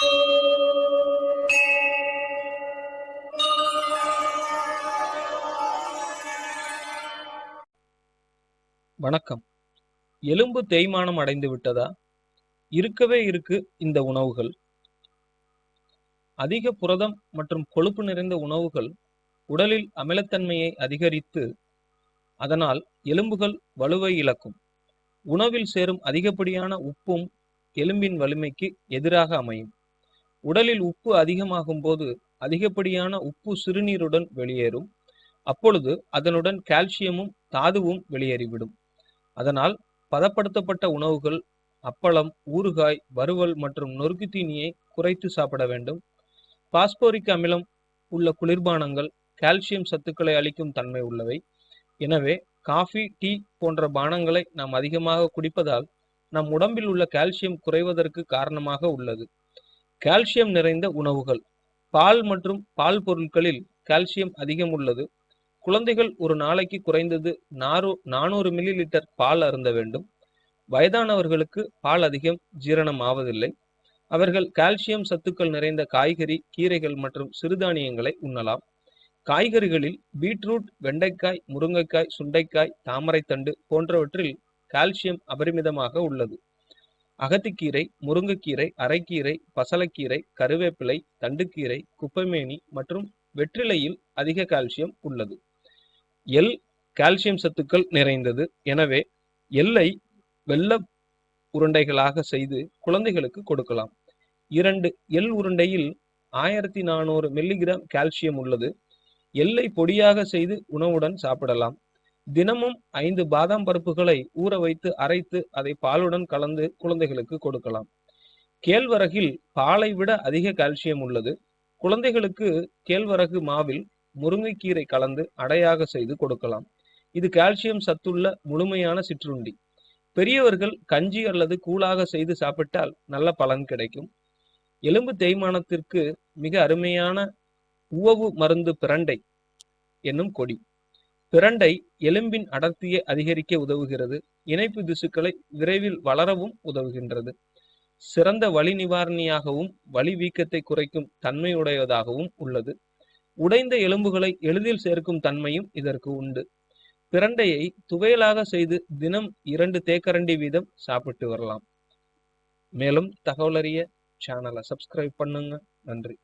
வணக்கம். எலும்பு தேய்மானம் அடைந்து விட்டதா? இருக்கவே இருக்கு இந்த உணவுகள். அதிக புரதம் மற்றும் கொழுப்பு நிறைந்த உணவுகள் உடலில் அமிலத்தன்மையை அதிகரித்து அதனால் எலும்புகள் வலுவை இழக்கும். உணவில் சேரும் அதிகப்படியான உப்பும் எலும்பின் வலிமைக்கு எதிராக அமையும். உடலில் உப்பு அதிகமாகும் போது அதிகப்படியான உப்பு சிறுநீருடன் வெளியேறும். அப்பொழுது அதனுடன் கால்சியமும் தாதுவும் வெளியேறிவிடும். அதனால் பதப்படுத்தப்பட்ட உணவுகள் அப்பளம் ஊறுகாய் வறுவல் மற்றும் நொறுக்கு தீனியை குறைத்து சாப்பிட வேண்டும். பாஸ்போரிக் அமிலம் உள்ள குளிர்பானங்கள் கால்சியம் சத்துக்களை அளிக்கும் தன்மை உள்ளவை. எனவே காஃபி டீ போன்ற பானங்களை நாம் அதிகமாக குடிப்பதால் நம் உடம்பில் உள்ள கால்சியம் குறைவதற்கு காரணமாக உள்ளது. கால்சியம் நிறைந்த உணவுகள். பால் மற்றும் பால் பொருட்களில் கால்சியம் அதிகம் உள்ளது. குழந்தைகள் ஒரு நாளைக்கு குறைந்தது நாறு நானூறு மில்லி லிட்டர் பால் அருந்த வேண்டும். வயதானவர்களுக்கு பால் அதிகம் ஜீரணம் ஆவதில்லை அவர்கள் கால்சியம் சத்துக்கள் நிறைந்த காய்கறி கீரைகள் மற்றும் சிறுதானியங்களை உண்ணலாம். காய்கறிகளில் பீட்ரூட் வெண்டைக்காய் முருங்கைக்காய் சுண்டைக்காய் தாமரைத்தண்டு போன்றவற்றில் கால்சியம் அபரிமிதமாக உள்ளது. அகத்திக்கீரை முருங்கைக்கீரை அரைக்கீரை பசலக்கீரை கருவேப்பிலை தண்டுக்கீரை குப்பைமேனி மற்றும் வெற்றிலையில் அதிக கால்சியம் உள்ளது. எல் கால்சியம் சத்துக்கள் நிறைந்தது. எனவே எல்லை வெள்ள உருண்டைகளாக செய்து குழந்தைகளுக்கு கொடுக்கலாம். இரண்டு எள் உருண்டையில் ஆயிரத்தி நானூறு மில்லிகிராம் கால்சியம் உள்ளது. எல்லை பொடியாக செய்து உணவுடன் சாப்பிடலாம். தினமும் ஐந்து பாதாம் பருப்புகளை ஊற வைத்து அரைத்து அதை பாலுடன் கலந்து குழந்தைகளுக்கு கொடுக்கலாம். கேழ்வரகில் பாலை விட அதிக கால்சியம் உள்ளது. குழந்தைகளுக்கு கேழ்வரகு மாவில் முருங்கைக்கீரை கலந்து அடையாக செய்து கொடுக்கலாம். இது கால்சியம் சத்துள்ள முழுமையான சிற்றுண்டி. பெரியவர்கள் கஞ்சி அல்லது கூழாக செய்து சாப்பிட்டால் நல்ல பலன் கிடைக்கும். எலும்பு தேய்மானத்திற்கு மிக அருமையான உவவு மருந்து பிரண்டை என்னும் கொடி. பிரண்டை எலும்பின் அடர்த்தியை அதிகரிக்க உதவுகிறது. இணைப்பு திசுக்களை விரைவில் வளரவும் உதவுகின்றது. சிறந்த வலி நிவாரணியாகவும் வலி வீக்கத்தை குறைக்கும் தன்மையுடையதாகவும் உள்ளது. உடைந்த எலும்புகளை எளிதில் சேர்க்கும் தன்மையும் இதற்கு உண்டு. பிரண்டையை துவையலாக செய்து தினம் இரண்டு தேக்கரண்டி வீதம் சாப்பிட்டு வரலாம். மேலும் தகவலறிய சேனலை சப்ஸ்கிரைப் பண்ணுங்க. நன்றி.